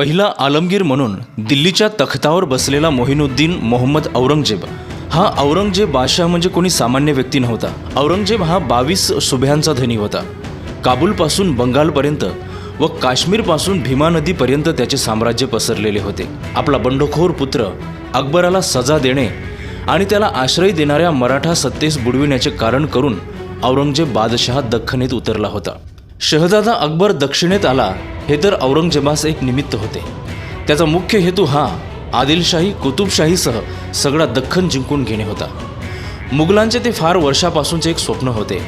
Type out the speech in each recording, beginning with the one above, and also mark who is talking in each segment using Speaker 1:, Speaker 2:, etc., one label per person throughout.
Speaker 1: पहिला आलमगीर म्हणून दिल्लीच्या तख्तावर बसलेला मोहिनुद्दीन मोहम्मद औरंगजेब. हा औरंगजेब बादशाह म्हणजे कोणी सामान्य व्यक्ती नव्हता. औरंगजेब हा बावीस सुभ्यांचा धनी होता. काबूलपासून बंगालपर्यंत व काश्मीरपासून भीमा नदीपर्यंत त्याचे साम्राज्य पसरलेले होते. आपला बंडखोर पुत्र अकबराला सजा देणे आणि त्याला आश्रय देणाऱ्या मराठा सत्तेस बुडविण्याचे कारण करून औरंगजेब बादशहा दख्खनीत उतरला होता. शहजादा अकबर दक्षिणेत आला हे तर औरंगजेबास एक निमित्त होते. त्याचा मुख्य हेतू हा आदिलशाही कुतुबशाहीसह सगळा दख्खन जिंकून घेणे होता. मुघलांचे ते फार वर्षापासूनचे एक स्वप्न होते.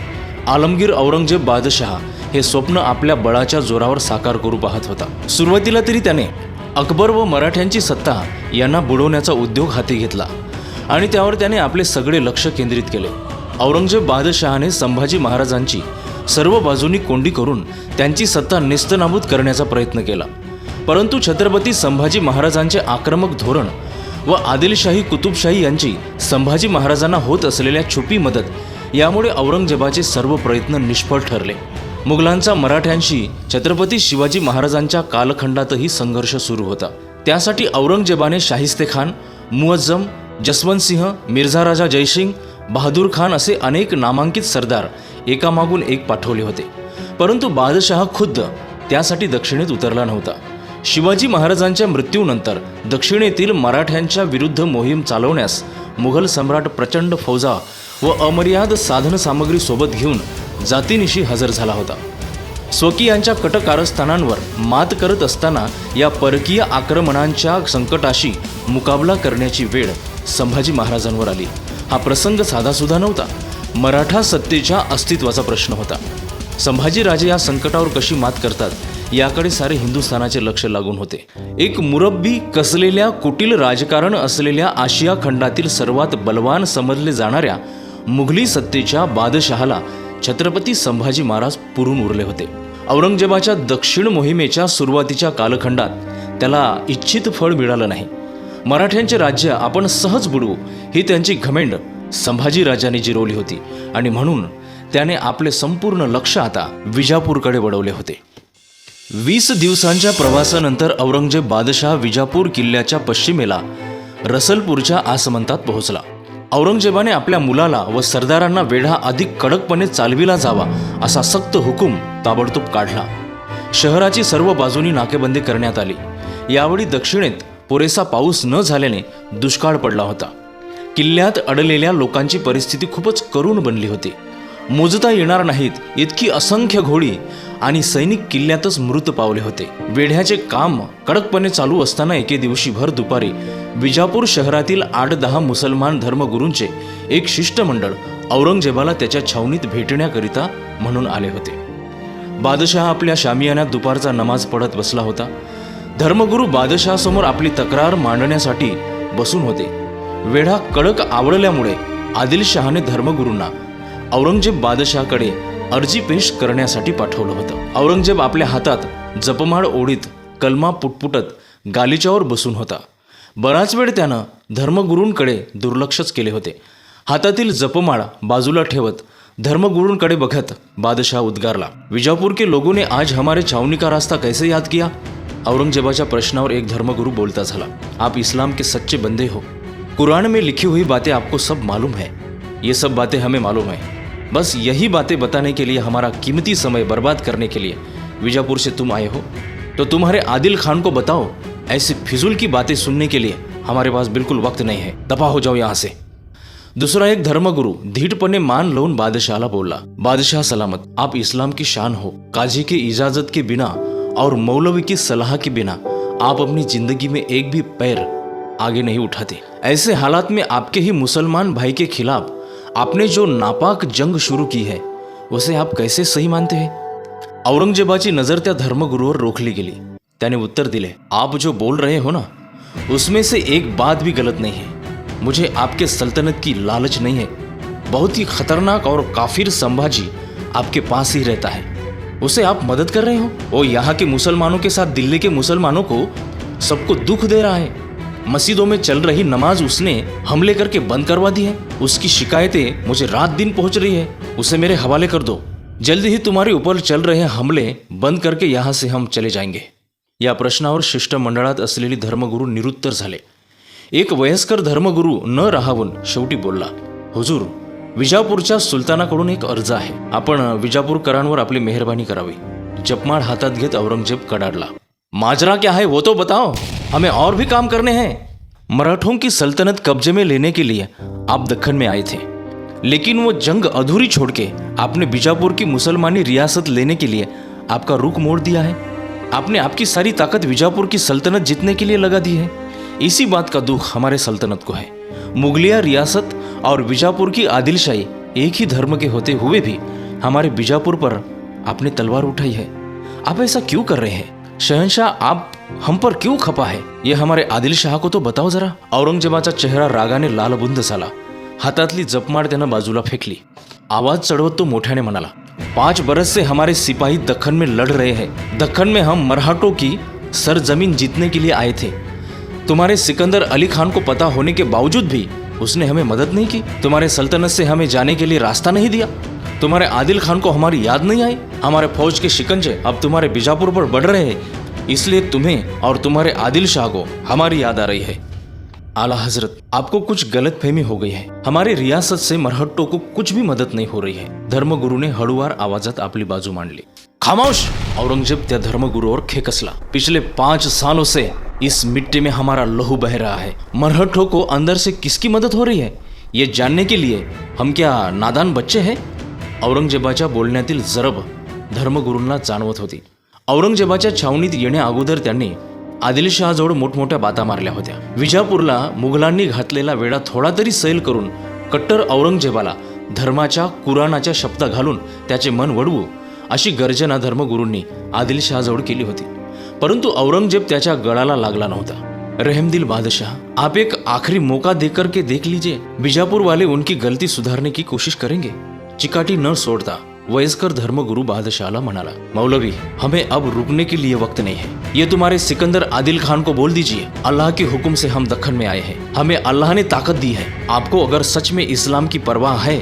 Speaker 1: आलमगीर औरंगजेब बादशहा हे स्वप्न आपल्या बळाच्या जोरावर साकार करू पाहत होता. सुरुवातीला तरी त्याने अकबर व मराठ्यांची सत्ता यांना बुडवण्याचा उद्योग हाती घेतला आणि त्यावर त्याने आपले सगळे लक्ष केंद्रित केले. औरंगजेब बादशहाने संभाजी महाराजांची सर्व बाजूनी कोंडी करून त्यांची सत्ता नेस्तनाबूत करण्याचा प्रयत्न केला. परंतु छत्रपती संभाजी महाराजांचे आक्रमक धोरण व आदिलशाही कुतुबशाही यांची संभाजी महाराजांना होत असलेल्या छुपी मदत यामुळे औरंगजेबाचे सर्व प्रयत्न निष्फळ ठरले. मुघलांचा मराठ्यांशी छत्रपती शिवाजी महाराजांच्या कालखंडातही संघर्ष सुरू होता. त्यासाठी औरंगजेबाने शाहिस्ते खान मुअज्जम जसवंतसिंह मिर्झा राजा जयसिंग बहादूर खान असे अनेक नामांकित सरदार एकामागून एक पाठवले होते. परंतु बादशहा खुद्द त्यासाठी दक्षिणेत उतरला नव्हता. शिवाजी महाराजांच्या मृत्यूनंतर दक्षिणेतील मराठ्यांच्या विरुद्ध मोहीम चालवण्यास मुघल सम्राट प्रचंड फौजा व अमर्याद साधन सामग्री सोबत घेऊन जातीनिशी हजर झाला होता. स्वकीयांच्या कटकारस्थानांवर मात करत असताना या परकीय आक्रमणांच्या संकटाशी मुकाबला करण्याची वेळ संभाजी महाराजांवर आली. हा प्रसंग साधासुद्धा नव्हता. मराठा सत्तेच्या अस्तित्वाचा प्रश्न होता. संभाजीराजे या संकटावर कशी मात करतात याकडे सारे हिंदुस्थानाचे लक्ष लागून होते. एक मुरब्बी कसलेल्या कुटील राजकारण असलेल्या आशिया खंडातील सर्वात बलवान समजले जाणाऱ्या मुघली सत्तेच्या बादशहाला छत्रपती संभाजी महाराज पुरून उरले होते. औरंगजेबाच्या दक्षिण मोहिमेच्या सुरुवातीच्या कालखंडात त्याला इच्छित फळ मिळालं नाही. मराठ्यांचे राज्य आपण सहज बुडवू ही त्यांची घमेंड. संभाजीराजांनी जिरवली होती आणि म्हणून त्याने आपले संपूर्ण लक्ष आता विजापूरकडे वळवले होते. वीस दिवसांच्या प्रवासानंतर औरंगजेब बादशाह विजापूर किल्ल्याच्या पश्चिमेला रसलपूरच्या आसमंतात पोहोचला. औरंगजेबाने आपल्या मुलाला व सरदारांना वेढा अधिक कडकपणे चालविला जावा असा सक्त हुकूम ताबडतोब काढला. शहराची सर्व बाजूनी नाकेबंदी करण्यात आली. यावेळी दक्षिणेत पुरेसा पाऊस न झाल्याने दुष्काळ पडला होता. किल्ल्यात अडलेल्या लोकांची परिस्थिती खूपच करुण बनली होती. मोजता येणार नाहीत इतकी असंख्य घोडी आणि सैनिक किल्ल्यातच मृत पावले होते. वेढ्याचे काम कडकपणे चालू असताना एके दिवशी भर दुपारी विजापूर शहरातील आठ दहा मुसलमान धर्मगुरूंचे एक शिष्टमंडळ औरंगजेबाला त्याच्या छावणीत भेटण्याकरिता म्हणून आले होते. बादशहा आपल्या शामियान्यात दुपारचा नमाज पडत बसला होता. धर्मगुरू बादशहासमोर आपली तक्रार मांडण्यासाठी बसून होते. वेढा कडक आवडल्यामुळे आदिलशहाने धर्मगुरूंना औरंगजेब बादशहाकडे अर्जी पेश करण्यासाठी पाठवलं होतं. औरंगजेब आपल्या हातात जपमाळ ओढीत कलमा पुटपुटत गालिच्यावर बसून होता. बराच वेळ त्यानं धर्मगुरूंकडे दुर्लक्षच केले होते. हातातील जपमाळ बाजूला ठेवत धर्मगुरूंकडे बघत बादशाह उद्गारला विजापूर के लोगों ने आज हमारे छावनी का रास्ता कैसे याद किया? औरंगजेबाच्या प्रश्नावर एक धर्मगुरू बोलता झाला आप इस्लाम के सच्चे बंदे हो कुरान में लिखी हुई बातें आपको सब मालूम है। ये सब बातें हमें मालूम है। बस यही बातें बताने के लिए, हमारा कीमती समय बर्बाद करने के लिए बीजापुर से तुम आए हो। तो तुम्हारे आदिल खान को बताओ, ऐसी फिजूल की बातें सुनने के लिए हमारे पास बिल्कुल वक्त नहीं है। दफ़ा हो जाओ यहाँ से। दूसरा एक धर्मगुरु धीटपणे मान लावून बादशाहला बोला, बादशाह सलामत, आप इस्लाम की शान हो। काजी की इजाज़त के बिना और मौलवी की सलाह के बिना आप अपनी ज़िंदगी में एक भी पैर आगे नहीं उठाते। ऐसे हालात में आपके ही मुसलमान भाई के खिलाफ आपने जो नापाक जंग शुरू की है, उसे आप कैसे सही मानते हैं? औरंगजेबाची नज़र त्या धर्मगुरूवर रोखली गेली। त्याने उत्तर दिले, आप जो बोल रहे हो ना, उसमें से एक बात भी गलत नहीं है। मुझे आपके सल्तनत की लालच नहीं है। बहुत ही खतरनाक और काफिर संभाजी आपके पास ही रहता है। उसे आप मदद कर रहे हो? वो यहाँ के मुसलमानों के साथ, दिल्ली के मुसलमानों को सबको दुख दे रहा है। मस्जिदों में चल रही नमाज उसने हमले करके बंद करवा दी है। उसकी शिकायतें मुझे रात दिन पहुंच रही है। उसे मेरे हवाले कर दो। जल्दी ही तुम्हारे ऊपर चल रहे हमले बंद करके यहाँ से हम चले जाएंगे। या प्रश्नावर शिष्टमंडळात असलेली धर्मगुरू निरुत्तर झाले। एक वयस्कर धर्मगुरू न राहावून शेवटी बोलला हुजूर विजापूरच्या सुलतानाकडून एक अर्ज आहे. आपण विजापूरकरांवर आपली मेहरबानी करावी. जपमाळ हातात घेत औरंगजेब कडाडला माजरा क्या है वो तो बताओ. हमें और भी काम करने हैं। मराठों की सल्तनत कब्जे में लेने के लिए आप दक्कन में आए थे। लेकिन वो जंग अधूरी छोड़ के आपने बीजापुर की मुसलमानी रियासत लेने के लिए आपका रुख मोड़ दिया है। आपने आपकी सारी ताकत बीजापुर की सल्तनत जीतने के लिए लगा दी है। इसी बात का दुख हमारे सल्तनत को है। मुगलिया रियासत और बीजापुर की आदिलशाही एक ही धर्म के होते हुए भी हमारे बीजापुर पर आपने तलवार उठाई है। आप ऐसा क्यों कर रहे हैं? शहनशाह, आप हम पर क्यों खपा है? ये हमारे आदिल शाह को तो बताओ जरा। औरंगजेबाचा चेहरा रागाने लालबुंद झाला। हातातली जपमाळ त्यानं बाजूला फेकली. आवाज़ चढ़वत तो मोठ्याने म्हणाला, पाँच बरस से हमारे सिपाही दखन में लड़ रहे हैं. दखन में हम मराठों की सरजमीन जीतने के लिए आए थे. तुम्हारे सिकंदर अली खान को पता होने के बावजूद भी उसने हमें मदद नहीं की. तुम्हारे सल्तनत से हमें जाने के लिए रास्ता नहीं दिया. तुम्हारे आदिल खान को हमारी याद नहीं आई. हमारे फौज के शिकंजे अब तुम्हारे बीजापुर पर बढ़ रहे हैं. इसलिए तुम्हें और तुम्हारे आदिल शाह को हमारी याद आ रही है। आला हज़रत, आपको कुछ गलत फहमी हो गई है। हमारी रियासत से मरहट्टों को कुछ भी मदद नहीं हो रही है। धर्मगुरु ने हळूवार आवाजात आपली बाजू मांडली खामोश! औरंगज़ेब त्या धर्मगुरु और खेकसला। पिछले पाँच सालों से इस मिट्टी में हमारा लहू बह रहा है। मरहट्टों को अंदर से किसकी मदद हो रही है? ये जानने के लिए हम क्या नादान बच्चे हैं? औरंगजेबाच्या बोलण्यातील जरब धर्मगुरूंना जाणवत होती। औरंगजेबाच्या छावणीत येण्याअगोदर त्यांनी आदिलशहाजवळ मोठमोठ्या बाता मारल्या होत्या. विजापूरला मुघलांनी घातलेला वेळा थोडा तरी सैल करून कट्टर औरंगजेबाला धर्माच्या कुराणाच्या शब्द घालून त्याचे मन वडवू अशी गर्जना धर्मगुरूंनी आदिलशहाजवळ केली होती. परंतु औरंगजेब त्याच्या गळाला लागला नव्हता. रहमदिल बादशाह आप एक आखिरी मौका देकर के देख लीजिए. बीजापुर वाले उनकी गलती सुधारने की कोशिश करेंगे. चिकाटी न सोड़ता वयस्कर धर्मगुरु बादशाला म्हणाला, मौलवी, हमें अब रुकने के लिए वक्त नहीं है। ये तुम्हारे सिकंदर आदिल खान को बोल दीजिए। अल्लाह के हुक्म से हम दखन में आए हैं। हमें अल्लाह ने ताकत दी है। आपको अगर सच में इस्लाम की परवाह है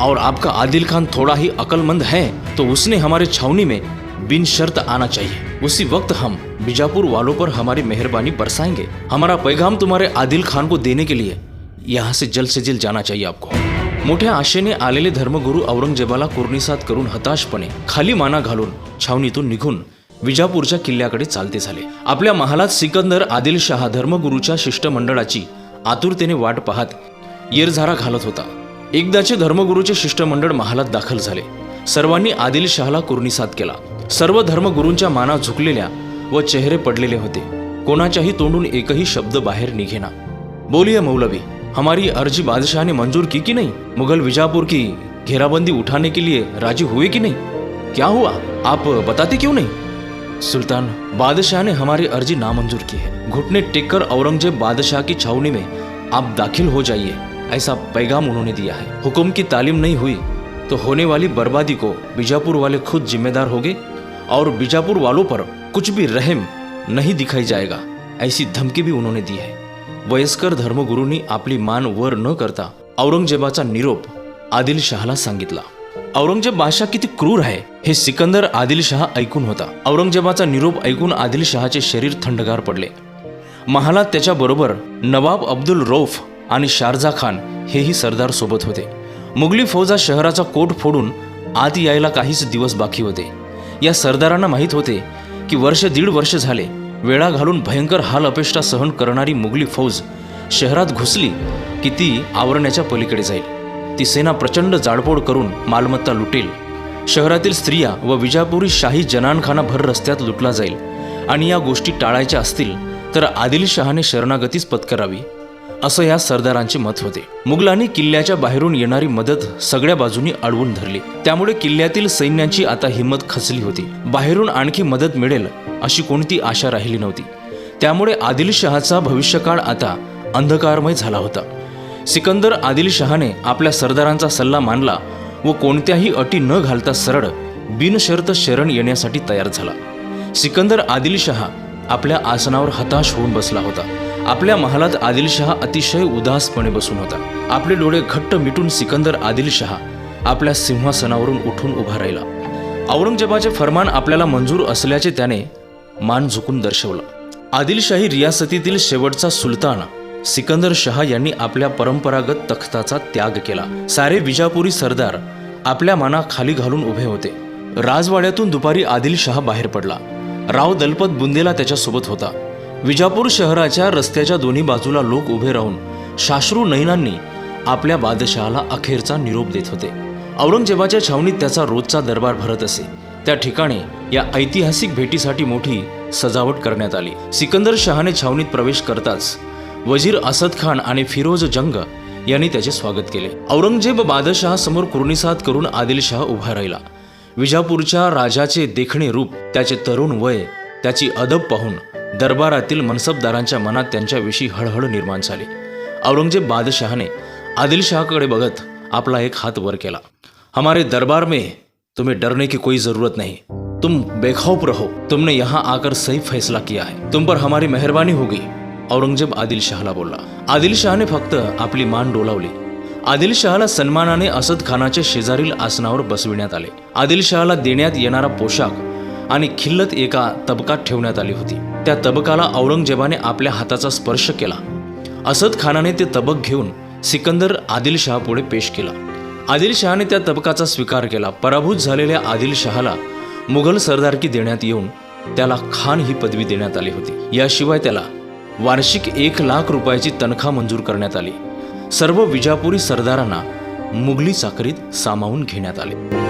Speaker 1: और आपका आदिल खान थोड़ा ही अकलमंद है तो उसने हमारे छावनी में बिन शर्त आना चाहिए। उसी वक्त हम बीजापुर वालों पर हमारी मेहरबानी बरसाएँगे। हमारा पैगाम तुम्हारे आदिल खान को देने के लिए यहाँ से जल्द से जल्द जाना चाहिए आपको। मोठ्या आशेने आलेले धर्मगुरू औरंगजेबाला कुर्निसात करून हताशपणे खाली माना घालून छावणीतून निघून विजापूरच्या किल्ल्याकडे चालते झाले. आपल्या महालात सिकंदर आदिलशहा धर्मगुरूच्या शिष्टमंडळाची आतुरतेने वाट पाहत येरझारा घालत होता. एकदाचे धर्मगुरूचे शिष्टमंडळ महालात दाखल झाले. सर्वांनी आदिलशहाला कुर्निसात केला. सर्व धर्मगुरूंच्या माना झुकलेल्या व चेहरे पडलेले होते. कोणाच्याही तोंडून एकही शब्द बाहेर निघेना. बोलिये मौलवी हमारी अर्जी बादशाह ने मंजूर की कि नहीं? मुगल विजापुर की घेराबंदी उठाने के लिए राज़ी हुए कि नहीं? क्या हुआ? आप बताते क्यों नहीं? सुल्तान, बादशाह ने हमारी अर्जी नामंजूर की है। घुटने टेककर औरंगज़ेब बादशाह की छावनी में आप दाखिल हो जाइए, ऐसा पैगाम उन्होंने दिया है। हुक्म की तालीम नहीं हुई तो होने वाली बर्बादी को बीजापुर वाले खुद जिम्मेदार होंगे और बीजापुर वालों पर कुछ भी रहम नहीं दिखाई जाएगा, ऐसी धमकी भी उन्होंने दी है। वयस्कर धर्मगुरूंनी आपली मान वर न करता औरंगजेबाचा निरोप आदिलशहाला सांगितला. औरंगजेब बादशाह किती क्रूर आहे हे सिकंदर आदिलशाह ऐकून होता. औरंगजेबाचा निरोप ऐकून आदिलशहाचे शरीर थंडगार पडले. महालात त्याच्याबरोबर नवाब अब्दुल रौफ आणि शारजा खान हेही सरदार सोबत होते. मुघली फौजा शहराचा कोट फोडून आत यायला काहीच दिवस बाकी होते. या सरदारांना माहीत होते की वर्ष दीड वर्ष झाले वेळा घालून भयंकर हाल अपेष्टा सहन करणारी मुघली फौज शहरात घुसली की ती आवरण्याच्या पलीकडे जाईल. ती सेना प्रचंड जाळपोळ करून मालमत्ता लुटेल. शहरातील स्त्रिया व विजापुरी शाही जनानखाना भर रस्त्यात लुटला जाईल आणि या गोष्टी टाळायच्या असतील तर आदिलशहाने शरणागतीच पत्करावी. असं या सरदारांचे मत होते. मुघलांनी किल्ल्याच्या बाहेरून येणारी मदत सगळ्या बाजूनी अडवून धरली. त्यामुळे किल्ल्यातील सैन्याची आता हिंमत खचली होती. बाहेरून आणखी मदत मिळेल अशी कोणती आशा राहिली नव्हती. त्यामुळे आदिलशहाचा भविष्यकाळ आता अंधकारमय झाला होता. सिकंदर आदिलशहाने आपल्या सरदारांचा सल्ला मानला व कोणत्याही अटी न घालता सरळ बिनशर्त शरण येण्यासाठी तयार झाला. सिकंदर आदिलशहा आपल्या आसनावर हताश होऊन बसला होता. आपल्या महालात आदिलशहा अतिशय उदासपणे बसून होता. आपले डोळे घट्ट मिटून सिकंदर आदिलशहा आपल्या सिंहासनावरून उठून उभा राहिला. औरंगजेबाचे फरमान आपल्याला मंजूर असल्याचे त्याने मान झुकून दर्शवलं. आदिलशाही रियासतीतील शेवटचा सुलतान सिकंदर शहा यांनी आपल्या परंपरागत तख्ताचा त्याग केला. सारे विजापुरी सरदार आपल्या माना खाली घालून उभे होते. राजवाड्यातून दुपारी आदिलशहा बाहेर पडला. राव दलपत बुंदेला त्याच्यासोबत होता. विजापूर शहराच्या रस्त्याच्या दोन्ही बाजूला लोक उभे राहून शाश्रू नैनांनी आपल्या बादशहाला अखेरचा निरोप देत होते. औरंगजेबाच्या छावणीत त्याचा रोजचा दरबार भरत असे. त्या ठिकाणी या ऐतिहासिक भेटीसाठी मोठी सजावट करण्यात आली. सिकंदर शहाने छावणीत प्रवेश करताच वजीर असद खान आणि फिरोज जंग यांनी त्याचे स्वागत केले. औरंगजेब बादशहा समोर कुर्निसाद करून आदिलशहा उभा राहिला. विजापूरच्या राजाचे देखणे रूप त्याचे तरुण वय त्याची अदब पाहून दरबारातील मनसबदारांच्या मनात त्यांच्याविषयी हळहळ निर्माण झाली. औरंगजेब बादशहाने आदिलशहाकडे बघत आपला एक हात वर केला. हमारे दरबार में तुम्हें डरने की कोई जरूरत नहीं. तुम बेखौफ रहो. तुमने यहाँ आकर सही फैसला किया है. तुम पर हमारी मेहरबानी होगी. औरंगजेब आदिलशहाला बोलला. आदिलशहाने फक्त आपली मान डोलावली. आदिलशहाला सन्मानाने असद खानाच्या शेजारील आसनावर बसविण्यात आले. आदिलशहाला देण्यात येणारा पोशाख आणि खिल्लत एका तबकात ठेवण्यात आली होती. त्या तबकाला औरंगजेबाने आपल्या हाताचा स्पर्श केला. असद खानाने ते तबक घेऊन सिकंदर आदिलशहापुढे पेश केला. आदिलशहाने त्या तबकाचा स्वीकार केला. पराभूत झालेल्या आदिलशहाला मुघल सरदारकी देण्यात येऊन त्याला खान ही पदवी देण्यात आली होती. याशिवाय त्याला वार्षिक एक लाख रुपयाची तनखा मंजूर करण्यात आली. सर्व विजापुरी सरदारांना मुघली चाकरीत सामावून घेण्यात आले.